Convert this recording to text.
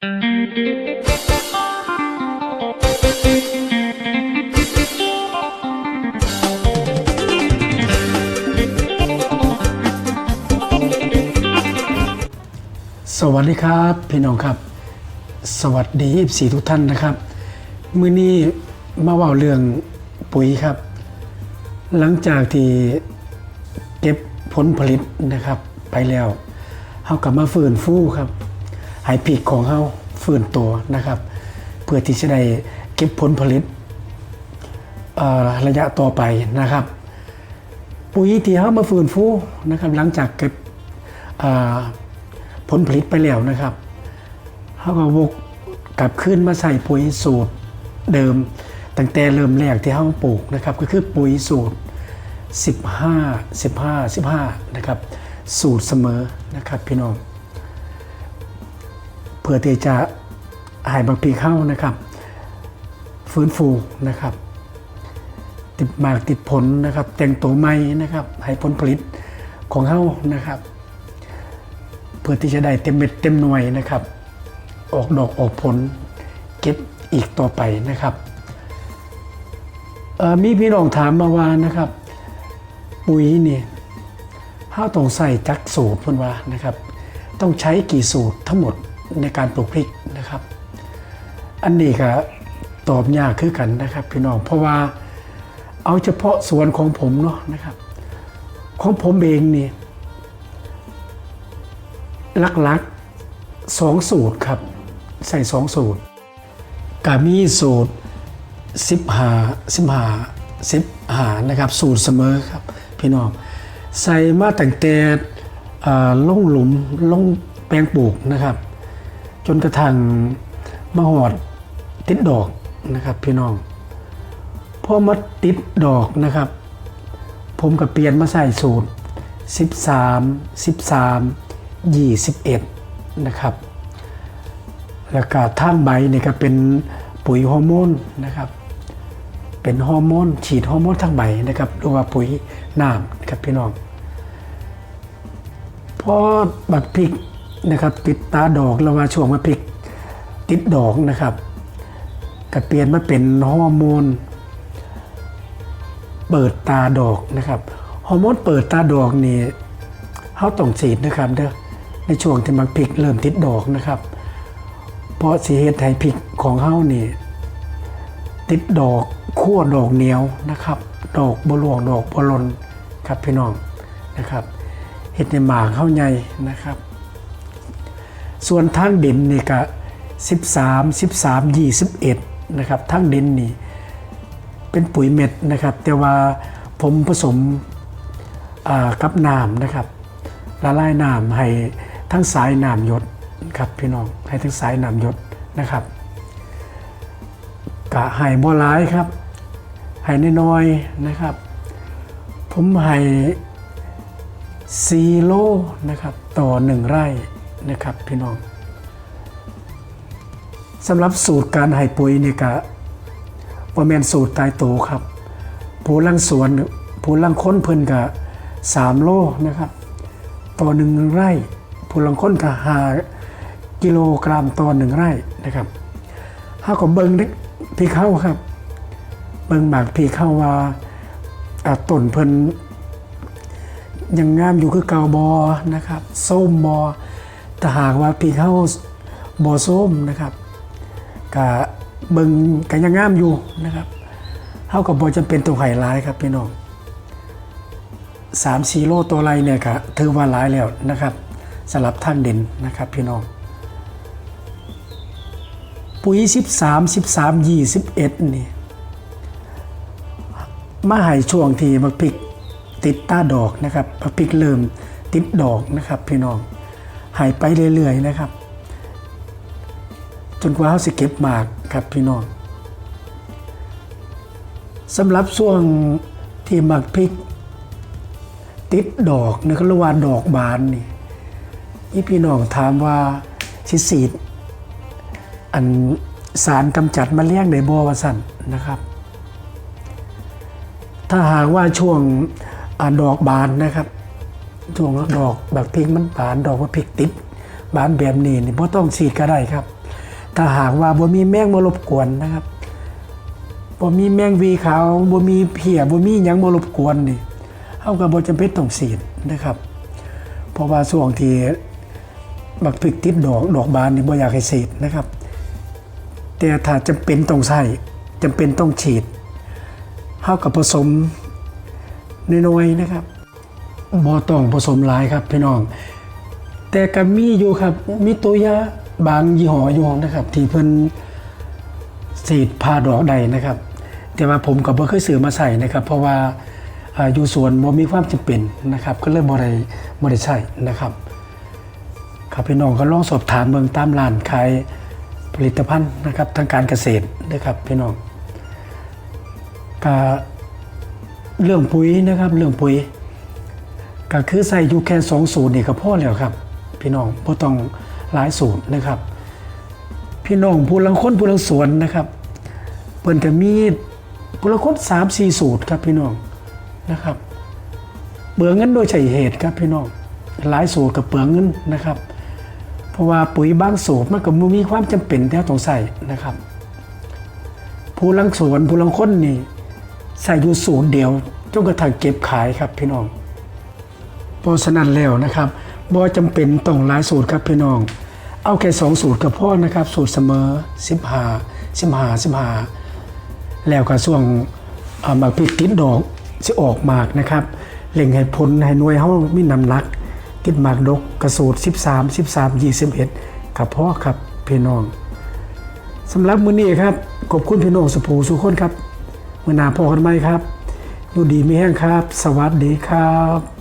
สวัสดีครับ พี่น้องครับ สวัสดีสีทุกท่านนะครับ มื้อนี้มาว่าเรื่องปุ๋ยครับ หลังจากที่เก็บผลผลิตนะครับ ไปแล้วเฮากลับมาฟื้นฟูครับ ให้ปีกของเฮาฟื้นตัวนะครับ เพื่อที่จะได้เก็บผลผลิตระยะต่อไปนะครับ ปุ๋ยที่เฮามาฟื้นฟูนะครับ หลังจากเก็บผลผลิตไปแล้วนะครับเขาก็วกกลับขึ้นมาใส่ปุ๋ยสูตรเดิมตั้งแต่เริ่มแรกที่เขาปลูกนะครับ ก็คือปุ๋ยสูตร 15 15 15 นะครับ สูตรเสมอนะครับพี่น้อง พื่อที่จะหายบางปีเข้านะครับ ฟื้นฟูนะครับ ติดหมากติดผลนะครับ แต่งตัวใหม่นะครับให้ผลผลิตของเขานะครับ เพื่อที่จะได้เต็มเม็ดเต็มหน่วยนะครับ ออกดอกออกผลเก็บอีกต่อไปนะครับมีพี่น้องถามมาว่านะครับ ปุ๋ยนี่ห้าต้องใส่จักสูตรเพื่อนว่านะครับ ต้องใช้กี่สูตรทั้งหมด ในการปลูกพริกนะครับ อันนี้ก็ตอบยากคือกันนะครับ พี่น้องเพราะว่าเอาเฉพาะสวนของผมเนาะนะครับ ของผมเองนี่ลักๆสองสูตรครับ ใส่สองสูตรกามีสูตรสิบหาสิบหาสิบหานะครับ สูตรเสมอครับ พี่น้องใส่มาตั้งแต่อ่าลงหลุมลงแปลงปลูกนะครับ นกระทั่งมาหอดติดดอกนะครับ พี่น้องพอมาติดดอกนะครับ ผมก็เปลี่ยนมาใส่สูตร 13 13 21 นะครับ แล้วก็ท่างใบเนี่ยก็เป็นปุ๋ยฮอร์โมนนะครับ เป็นฮอร์โมนฉีดฮอร์โมนทางใบนะครับหรือว่าปุ๋ยน้ำนะครับพี่น้องพอบักพริก นะครับติดตาดอกแล้วว่าช่วงมาพริกติดดอกนะครับก็เปลี่ยนมาเป็นฮอร์โมนเปิดตาดอกนะครับฮอร์โมนเปิดตาดอกนี่เขาต้องฉีดนะครับเด้อในช่วงที่มันพริกเริ่มติดดอกนะครับ เพราะสีเหตุให้พริกของเขานี่ติดดอกขั้วดอกเหนียวนะครับ ดอกบหลวงดอกบลนครับพี่น้องนะครับเห็ดในหมากเข้าใหญ่นะครับ ส่วนทางดินนี่ก็13 13 21นะครับทางดินนี่เป็นปุ๋ยเม็ดนะครับ แต่ว่าผมผสมกับน้ำนะครับละลายน้ำให้ทั้งสายน้ำหยดครับพี่น้องให้ทั้งสายน้ำหยดนะครับกะให้บ่ร้ายครับให้น้อยๆนะครับ ผมให้ซีโลนะครับต่อหนึ่งไร่ นะครับพี่น้องสำหรับสูตรการให้ปุ๋ยนี่กะว่าแมนสูตรตายโตครับ ผู้ลังสวนผู้ลังค้นเพิ่นกะสามโลนะครับต่อหนึ่งไร่ ผู้ลังค้นกะหากิโลกรัมต่อหนึ่งไร่นะครับห้าก็เบิ้งเล็กพี่เข้าครับ เบิ้งหมากพี่เข้าว่าอ่าต้นเพิ่นยังงามอยู่คือเกาบอนะครับส้มบอ แต่หากว่าพี่เข้าบอส้มนะครับกะเบิงกันยังงามอยู่นะครับเท่ากับบอจำเป็นตัวไห่ร้ายครับพี่น้องสามสี่โลตัวไรเนี่ยก็ถือว่าร้ายแล้วนะครับสำหรับท่านเด่นนะครับพี่น้องปุ๋ย 13 13 21 นี่ มาใหายช่วงที่มักพิกติดต้าดอกนะครับมักพิกเริ่มติดดอกนะครับพี่น้อง หายไปเรื่อยๆนะครับ จนกว่าเขาสิเก็บหมากครับพี่น้องสำหรับช่วงที่หมากพริก ติดดอกนะครับรือว่าดอกบานนี่นี่พี่น้องถามว่าสิสีดอันสารกำจัดมะเร็งในบัววสันนะครับ ถ้าหากว่าช่วงอดอกบานนะครับ ช่วงดอกแบบพริกมันบานดอกว่าพริกติดบานแบบนี้นี่ไ่ต้องฉีดก็ได้ครับ ถ้าหากว่าบ่มีแมงมารบกวนนะครับบ่มีแมงวีขาวบ่มีเพียบ่มีหยังมารบกวนนี่เฮาก็บ่จำเป็นต้องฉีดนะครับ เพราะว่าช่วงที่บักพริกติดดอกดอกบานนี่บ่อยากให้ฉีดนะครับ แต่ถ้าจำเป็นต้องใช้จำเป็นต้องฉีดเฮากับผสมน้อยๆนะครับ บ่ต้องผสมหลายครับพี่น้อง แต่ก็มีอยู่ครับ มีตัวยาบางยี่ห้ออยู่นะครับ ที่เพิ่นสีดพาดอกใดนะครับ แต่ว่าผมก็บ่เคยซื้อมาใส่นะครับ เพราะว่าอยู่สวนบ่มีความจำเป็นนะครับ ก็เลยบ่ได้บ่ได้ใช้นะครับครับพี่น้องก็ลองสอบถามเมืองตามร้านขายผลิตภัณฑ์นะครับทางการเกษตรนะครับพี่น้องก็เรื่องปุ๋ยนะครับเรื่องปุ๋ย ก็คือใส่อยู่แค่สองสูตรนี่ก็พอแล้วครับ พี่น้องบ่ต้องหลายสูตรนะครับ พี่น้องผู้ลังคนผู้ลังสวนนะครับเพิ่นก็มีผู้ลังคนสามสี่สูตรครับพี่น้องนะครับเปลืองเงินโดยใช่เหตุครับพี่น้องหลายสูตรกับเปลืองเงินนะครับ เพราะว่าปุ๋ยบางสูตรมันก็บ่มีความจำเป็นที่เราต้องใส่นะครับ ผู้ลังสวนผู้ลังคนนี่ใส่อยู่สูตรเดียวจนกระทั่งเก็บขายครับพี่น้อง เพราะฉะนั้นแล้วนะครับบ่จำเป็นต้องหลายสูตรครับพี่น้อง เอาแค่สองสูตรก็พอนะครับ สูตรเสมอ15 15 15แล้วก็ช่วงหมากพริกติดดอกสิออกมากนะครับเล็งให้ผลให้หน่วยเฮามีน้ำหนัก ติดหมากดกกระสูตร13 13 21กับพ่อครับพี่น้องสำหรับมื้อนี้ครับขอบคุณพี่น้องสุภูสุคนครับมื้อหน้าพอกันไหมครับอยู่ดีมีแห้งครับ สวัสดีครับ